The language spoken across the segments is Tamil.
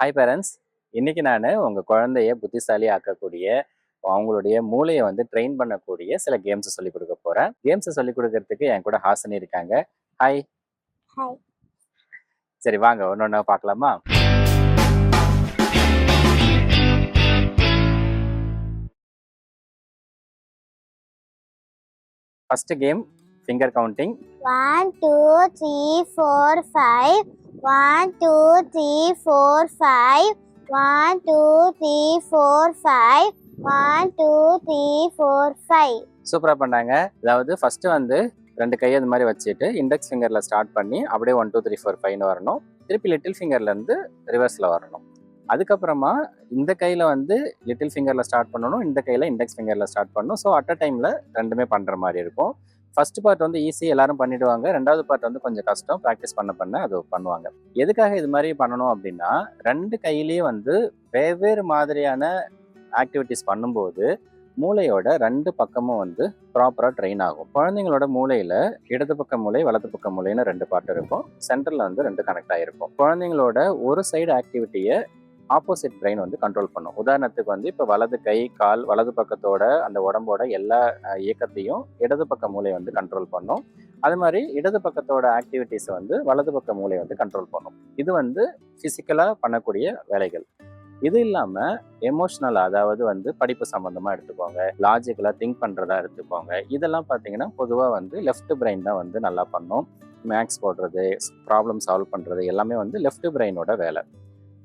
ஹாய் பேரண்ட்ஸ் இன்னைக்கு நான் உங்கள் குழந்தைய புத்திசாலி ஆக்கக்கூடிய அவங்களுடைய மூளையை வந்து ட்ரெயின் பண்ணக்கூடிய சில கேம்ஸை சொல்லிக் கொடுக்க போகிறேன் கேம்ஸை சொல்லிக் கொடுக்கறதுக்கு என் கூட ஹாசினி இருக்காங்க. ஹாய் ஹாய் சரி வாங்க. ஒன்று ஒன்றா பார்க்கலாமா? First game finger counting one two three four five one two three four five one two three four five one two three four five சூப்பராக பண்ணாங்க. அதாவது ஃபஸ்ட்டு வந்து ரெண்டு கையை இந்த மாதிரி வச்சுட்டு இண்டெக்ஸ் ஃபிங்கரில் ஸ்டார்ட் பண்ணி அப்படியே ஒன் டூ த்ரீ ஃபோர் ஃபைவ்னு வரணும். திருப்பி லிட்டில் ஃபிங்கர்லேருந்து ரிவர்ஸில் வரணும். அதுக்கப்புறமா இந்த கையில் வந்து லிட்டில் ஃபிங்கரில் ஸ்டார்ட் பண்ணணும். இந்த கையில் இண்டெக்ஸ் ஃபிங்கரில் ஸ்டார்ட் பண்ணணும். ஸோ அட் அ டைமில் ரெண்டுமே பண்ணுற மாதிரி இருக்கும். ஃபர்ஸ்ட் பார்ட் வந்து ஈஸி எல்லாரும் பண்ணிடுவாங்க. ரெண்டாவது பார்ட் வந்து கொஞ்சம் கஷ்டம். ப்ராக்டிஸ் பண்ண பண்ண அது பண்ணுவாங்க. எதுக்காக இது மாதிரி பண்ணணும் அப்படின்னா ரெண்டு கையிலேயே வந்து வெவ்வேறு மாதிரியான ஆக்டிவிட்டிஸ் பண்ணும்போது மூளையோட ரெண்டு பக்கமும் வந்து ப்ராப்பராக ட்ரெயின் ஆகும். குழந்தைங்களோட மூளையில் இடது பக்க மூளை வலது பக்க மூளைன்னு ரெண்டு பார்ட் இருக்கும். சென்டரில் வந்து ரெண்டு கனெக்ட் ஆகிருக்கும் குழந்தைங்களோட ஒரு சைடு ஆக்டிவிட்டியை ஆப்போசிட் பிரெயின் வந்து கண்ட்ரோல் பண்ணும். உதாரணத்துக்கு வந்து இப்போ வலது கை கால் வலது பக்கத்தோட அந்த உடம்போட எல்லா இயக்கத்தையும் இடது பக்க மூளை வந்து கண்ட்ரோல் பண்ணும். அது மாதிரி இடது பக்கத்தோட ஆக்டிவிட்டிஸை வந்து வலது பக்க மூளை வந்து கண்ட்ரோல் பண்ணும். இது வந்து ஃபிசிக்கலாக பண்ணக்கூடிய வேலைகள். இது இல்லாமல் எமோஷ்னலாக அதாவது வந்து படிப்பு சம்மந்தமாக எடுத்துக்கோங்க லாஜிக்கலாக திங்க் பண்ணுறதா எடுத்துக்கோங்க இதெல்லாம் பார்த்தீங்கன்னா பொதுவாக வந்து லெஃப்ட் பிரெயின் தான் வந்து நல்லா பண்ணும். மேக்ஸ் போடுறது ப்ராப்ளம் சால்வ் பண்ணுறது எல்லாமே வந்து லெஃப்ட் பிரெயினோட வேலை.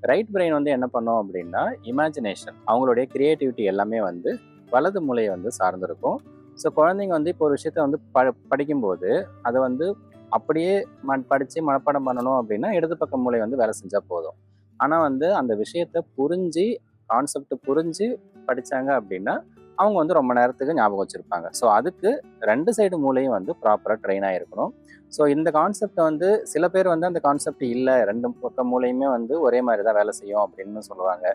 ரைட் பிரெயின் வந்து என்ன பண்ணும் அப்படின்னா இமேஜினேஷன் அவங்களுடைய கிரியேட்டிவிட்டி எல்லாமே வந்து வலது மூலையை வந்து சார்ந்திருக்கும். ஸோ குழந்தைங்க வந்து இப்போ ஒரு விஷயத்த வந்து ப படிக்கும்போது அதை வந்து அப்படியே ம படித்து மனப்பாடம் பண்ணணும் அப்படின்னா இடது பக்க மூளை வந்து வேலை செஞ்சால் போதும். ஆனால் வந்து அந்த விஷயத்த புரிஞ்சு கான்செப்ட் புரிஞ்சு படித்தாங்க அப்படின்னா அவங்க வந்து ரொம்ப நேரத்துக்கு ஞாபகம் வச்சுருப்பாங்க. ஸோ அதுக்கு ரெண்டு சைடு மூளையும் வந்து ப்ராப்பராக ட்ரெயின் ஆகிருக்கணும் ஸோ இந்த கான்செப்டை வந்து சில பேர் வந்து அந்த கான்செப்ட் இல்லை. ரெண்டு பக்கம் மூலையுமே வந்து ஒரே மாதிரி தான் வேலை செய்யும் அப்படின்னு சொல்லுவாங்க.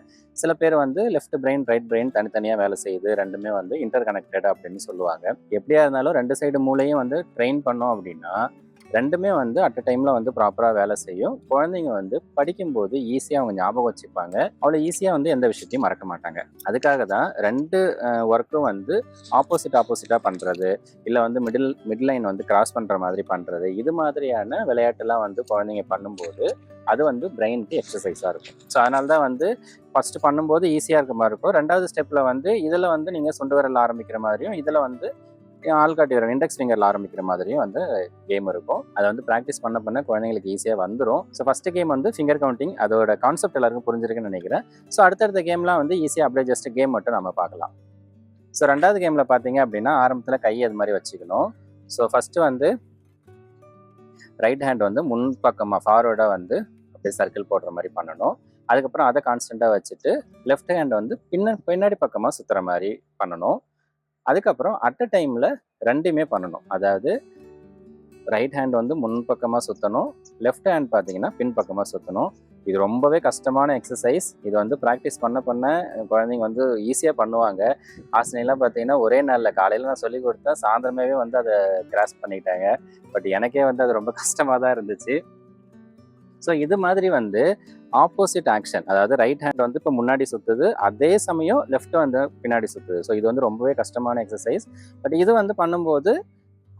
சில பேர் வந்து லெஃப்ட் பிரெயின் ரைட் பிரெயின் தனித்தனியாக வேலை செய்யுது. ரெண்டுமே வந்து இன்டர் கனெக்டட் அப்படின்னு சொல்லுவாங்க. எப்படியா இருந்தாலும் ரெண்டு சைடு மூலையும் வந்து ட்ரெயின் பண்ணோம் அப்படின்னா ரெண்டுமே வந்து அட் அ டைமில் வந்து ப்ராப்பராக வேலை செய்யும். குழந்தைங்க வந்து படிக்கும்போது ஈஸியாக அவங்க ஞாபகம் வச்சுப்பாங்க. அவ்வளோ ஈஸியாக வந்து எந்த விஷயத்தையும் மறக்க மாட்டாங்க. அதுக்காக தான் ரெண்டு ஒர்க்கும் வந்து ஆப்போசிட் ஆப்போசிட்டாக பண்ணுறது இல்லை வந்து மிடில் மிடில் லைன் வந்து கிராஸ் பண்ணுற மாதிரி பண்ணுறது இது மாதிரியான விளையாட்டுலாம் வந்து குழந்தைங்க பண்ணும்போது அது வந்து பிரெயினுக்கு எக்ஸசைஸாக இருக்கும். ஸோ அதனால தான் வந்து ஃபஸ்ட்டு பண்ணும்போது ஈஸியாக இருக்க மாதிரி இருக்கும். ரெண்டாவது ஸ்டெப்பில் வந்து இதில் வந்து நீங்கள் சுண்டு விரல் ஆரம்பிக்கிற மாதிரியும் இதில் வந்து ஆள்காட்டி விரல் இண்டெக்ஸ் ஃபிங்கரில் ஆரம்பிக்கிற மாதிரியும் வந்து கேம் இருக்கும். அதை வந்து ப்ராக்டிஸ் பண்ண பண்ண குழந்தைங்களுக்கு ஈஸியாக வந்துடும் ஸோ ஃபஸ்ட்டு கேம் வந்து ஃபிங்கர் கவுண்டிங் அதோட கான்செப்ட் எல்லாருக்கும் புரிஞ்சிருக்குன்னு நினைக்கிறேன். ஸோ அடுத்தடுத்த கேம்லாம் வந்து ஈஸியாக அப்படியே ஜஸ்ட் கேம் மட்டும் நம்ம பார்க்கலாம். ஸோ ரெண்டாவது கேமில் பார்த்தீங்க அப்படின்னா ஆரம்பத்தில் கை அது மாதிரி வச்சுக்கணும். ஸோ ஃபஸ்ட்டு வந்து ரைட் ஹேண்ட் வந்து முன் பக்கமாக ஃபார்வர்டாக வந்து அப்படியே சர்க்கிள் போடுற மாதிரி பண்ணணும். அதுக்கப்புறம் அதை கான்ஸ்டண்ட்டாக வச்சுட்டு லெஃப்ட் ஹேண்ட் வந்து பின்ன பின்னாடி பக்கமாக சுற்றுற மாதிரி பண்ணணும். அதுக்கப்புறம் அட் அ டைமில் ரெண்டுமே பண்ணணும். அதாவது ரைட் ஹேண்ட் வந்து முன் பக்கமாக சுற்றணும் லெஃப்ட் ஹேண்ட் பார்த்தீங்கன்னா பின் பக்கமாக சுற்றணும் இது ரொம்பவே கஷ்டமான எக்ஸசைஸ் இது வந்து ப்ராக்டிஸ் பண்ண பண்ண குழந்தைங்க வந்து ஈஸியாக பண்ணுவாங்க. ஆசனைலாம் பார்த்தீங்கன்னா ஒரே நாளில் காலையில் நான் சொல்லி கொடுத்தா சாயந்தரமாவே வந்து அதை கிராஸ் பண்ணிட்டாங்க பட் எனக்கே வந்து அது ரொம்ப கஷ்டமாக தான் இருந்துச்சு. ஸோ இது மாதிரி வந்து ஆப்போசிட் ஆக்ஷன் அதாவது ரைட் ஹேண்ட் வந்து இப்போ முன்னாடி சுற்றுது அதே சமயம் லெஃப்ட் வந்து பின்னாடி சுற்றுது ஸோ இது வந்து ரொம்பவே கஷ்டமான எக்ஸசைஸ் பட் இது வந்து பண்ணும்போது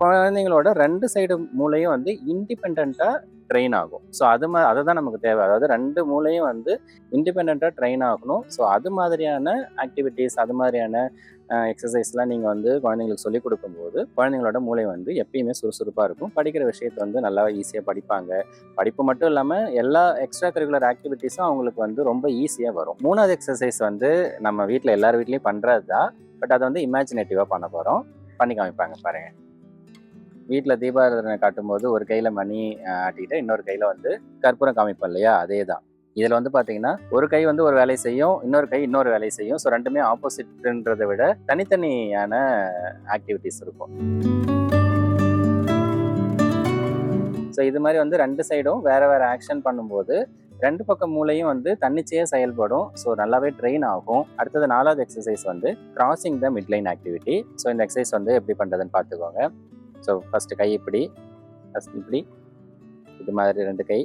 குழந்தைங்களோட ரெண்டு சைடு மூளையும் வந்து இண்டிபெண்ட்டாக ட்ரெயின் ஆகும். ஸோ அது மா அதை தான் நமக்கு தேவை. அதாவது ரெண்டு மூளையும் வந்து இண்டிபெண்ட்டாக ட்ரெயின் ஆகணும். ஸோ அது மாதிரியான ஆக்டிவிட்டீஸ் அது மாதிரியான எக்ஸசைஸ்லாம் நீங்கள் வந்து குழந்தைங்களுக்கு சொல்லிக் கொடுக்கும்போது குழந்தைங்களோட மூளை வந்து எப்பயுமே சுறுசுறுப்பாக இருக்கும். படிக்கிற விஷயத்தை வந்து நல்லா ஈஸியாக படிப்பாங்க. படிப்பு மட்டும் இல்லாமல் எல்லா எக்ஸ்ட்ரா கரிக்குலர் ஆக்டிவிட்டீஸும் அவங்களுக்கு வந்து ரொம்ப ஈஸியாக வரும். மூணாவது எக்ஸசைஸ் வந்து நம்ம வீட்டில் எல்லார் வீட்லேயும் பண்ணுறது தான். பட் அதை வந்து இமேஜினேட்டிவாக பண்ண போகிறோம் பண்ணி காமிப்பாங்க பாருங்கள் வீட்டில் தீபாராதனை காட்டும்போது ஒரு கையில் மணி ஆட்டிக்கிட்டு இன்னொரு கையில் வந்து கற்பூரம் காமிப்போம் இல்லையா? அதே தான். இதில் வந்து பார்த்தீங்கன்னா ஒரு கை வந்து ஒரு வேலை செய்யும் இன்னொரு கை இன்னொரு வேலையை செய்யும். ஸோ ரெண்டுமே ஆப்போசிட்ன்றதை விட தனித்தனியான ஆக்டிவிட்டீஸ் இருக்கும். ஸோ இது மாதிரி வந்து ரெண்டு சைடும் வேற வேற ஆக்ஷன் பண்ணும்போது ரெண்டு பக்கம் மூளையும் வந்து தன்னிச்சையாக செயல்படும். ஸோ நல்லாவே ட்ரெயின் ஆகும். அடுத்தது நாலாவது எக்ஸசைஸ் வந்து crossing the midline activity so இந்த எக்ஸசைஸ் வந்து எப்படி பண்ணுறதுன்னு பார்த்துக்கோங்க. ஸோ ஃபஸ்ட்டு கை இப்படி ஃபஸ்ட் இப்படி. இது மாதிரி ரெண்டு கை.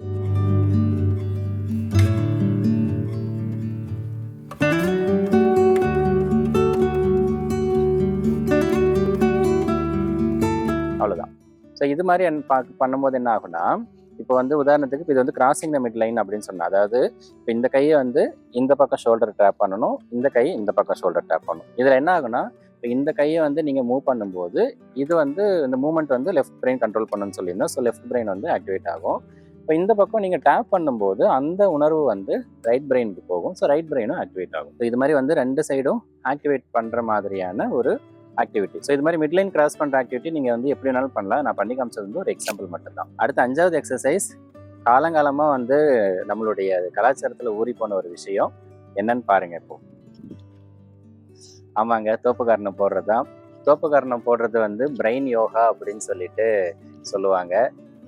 ஸோ இது மாதிரி என் பா- பண்ணும்போது என்ன ஆகும்னா இப்போ வந்து உதாரணத்துக்கு இப்போ இது வந்து கிராசிங் த மிட் லைன் அப்படின்னு சொன்னால் அதாவது இப்போ இந்த கையை வந்து இந்த பக்கம் ஷோல்டர் டேப் பண்ணணும் இந்த கை இந்த பக்கம் ஷோல்டர் டேப் பண்ணணும். இதில் என்ன ஆகுனா இப்போ இந்த கையை வந்து நீங்கள் மூவ் பண்ணும்போது இது வந்து இந்த மூமெண்ட் வந்து லெஃப்ட் பிரெயின் கண்ட்ரோல் பண்ணணும்னு சொல்லியிருந்தோம். ஸோ லெஃப்ட் பிரெயின் வந்து ஆக்டிவேட் ஆகும். இப்போ இந்த பக்கம் நீங்கள் டேப் பண்ணும்போது அந்த உணர்வு வந்து ரைட் பிரெயினுக்கு போகும். ஸோ ரைட் பிரெயினும் ஆக்டிவேட் ஆகும். ஸோ இது மாதிரி வந்து ரெண்டு சைடும் ஆக்டிவேட் பண்ணுற மாதிரியான ஒரு ஆக்டிவிட்டி ஸோ இது மாதிரி மிட்லைன் கிராஸ் பண்ணுற ஆக்டிவிட்டி நீங்கள் வந்து எப்படி வேணாலும் பண்ணலாம். நான் பண்ணி காமிச்சது வந்து ஒரு எக்ஸாம்பிள் மட்டும்தான். அடுத்து அஞ்சாவது எக்ஸசைஸ் காலங்காலமாக வந்து நம்மளுடைய கலாச்சாரத்தில் ஊறி போன ஒரு விஷயம் என்னன்னு பாருங்க இப்போ. ஆமாங்க தோப்புக்காரணம் போடுறது தான் தோப்புக்காரணம் போடுறது வந்து பிரெயின் யோகா அப்படின்னு சொல்லிட்டு சொல்லுவாங்க.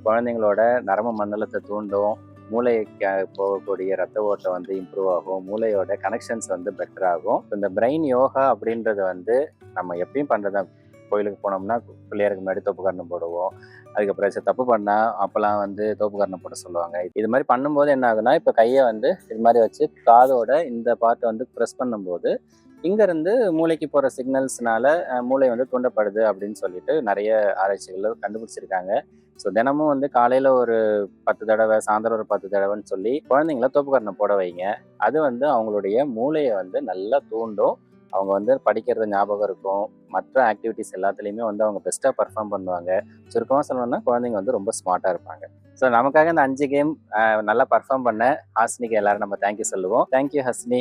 குழந்தைங்களோட நரம்பு மண்டலத்தை தூண்டும் மூளைக்கு போகக்கூடிய ரத்த ஓட்டம் வந்து இம்ப்ரூவ் ஆகும். மூளையோட கனெக்ஷன்ஸ் வந்து பெட்டர் ஆகும். இந்த பிரெயின் யோகா அப்படின்றது வந்து நம்ம எப்பயும் பண்ணுறதா கோயிலுக்கு போனோம்னா பிள்ளையாருக்கு முன்னாடி தோப்புக்கரணம் போடுவோம். அதுக்கப்புறம் சரி தப்பு பண்ணால் அப்போல்லாம் வந்து தோப்புக்கரணம் போட சொல்லுவாங்க. இது மாதிரி பண்ணும்போது என்ன ஆகுனா இப்போ கையை வந்து இது மாதிரி வச்சு காதோட இந்த பார்ட்டை வந்து ப்ரெஸ் பண்ணும்போது இங்கேருந்து மூளைக்கு போகிற சிக்னல்ஸ்னால மூளை வந்து தூண்டப்படுது அப்படின்னு சொல்லிட்டு நிறைய ஆராய்ச்சிகள் கண்டுபிடிச்சிருக்காங்க. ஸோ தினமும் வந்து காலையில் ஒரு பத்து தடவை சாயந்தரம் ஒரு பத்து தடவைன்னு சொல்லி குழந்தைங்கள தோப்புக்கரணம் போட வைங்க. அது வந்து அவங்களுடைய மூளையை வந்து நல்லா தூண்டும். அவங்க வந்து படிக்கிறது ஞாபகம் இருக்கும். மற்ற ஆக்டிவிட்டிஸ் எல்லாத்துலேயுமே வந்து அவங்க பெஸ்ட்டாக பர்ஃபார்ம் பண்ணுவாங்க. சுருக்கமாக சொல்லணும்னா குழந்தைங்க வந்து ரொம்ப ஸ்மார்ட்டாக இருப்பாங்க. ஸோ நமக்காக இந்த அஞ்சு கேம் நல்லா பர்ஃபார்ம் பண்ண ஹாஸ்னிக்கு எல்லாரும் நம்ம தேங்க்யூ சொல்லுவோம். Thank you Hasni.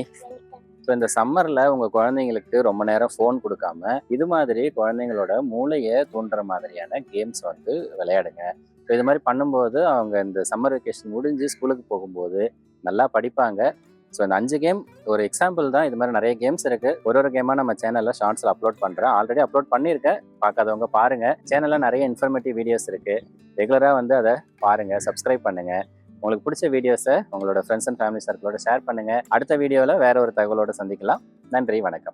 இப்போ இந்த சம்மரில் உங்கள் குழந்தைங்களுக்கு ரொம்ப நேரம் ஃபோன் கொடுக்காம இது மாதிரி குழந்தைங்களோட மூளையை தூண்டுற மாதிரியான கேம்ஸ் வந்து விளையாடுங்க. ஸோ இது மாதிரி பண்ணும்போது அவங்க இந்த சம்மர் வெக்கேஷன் முடிஞ்சு ஸ்கூலுக்கு போகும்போது நல்லா படிப்பாங்க. ஸோ இந்த அஞ்சு கேம் ஒரு எக்ஸாம்பிள் தான். இது மாதிரி நிறைய கேம்ஸ் இருக்கு. ஒரு ஒரு கேமாக நம்ம சேனலில் ஷார்ட்ஸில் அப்லோட் பண்ணுறேன் ஆல்ரெடி அப்லோட் பண்ணியிருக்கேன். பார்க்காதவங்க பாருங்கள் சேனலில் நிறைய இன்ஃபர்மேட்டிவ் வீடியோஸ் இருக்குது ரெகுலராக வந்து அதை பாருங்கள் சப்ஸ்கிரைப் பண்ணுங்கள் உங்களுக்கு பிடிச்ச வீடியோஸை உங்களோட ஃப்ரெண்ட்ஸ் அண்ட் ஃபேமிலி சர்க்கிளோட ஷேர் பண்ணுங்கள் அடுத்த வீடியோவில் வேற ஒரு தகவலோட சந்திக்கலாம். நன்றி வணக்கம்.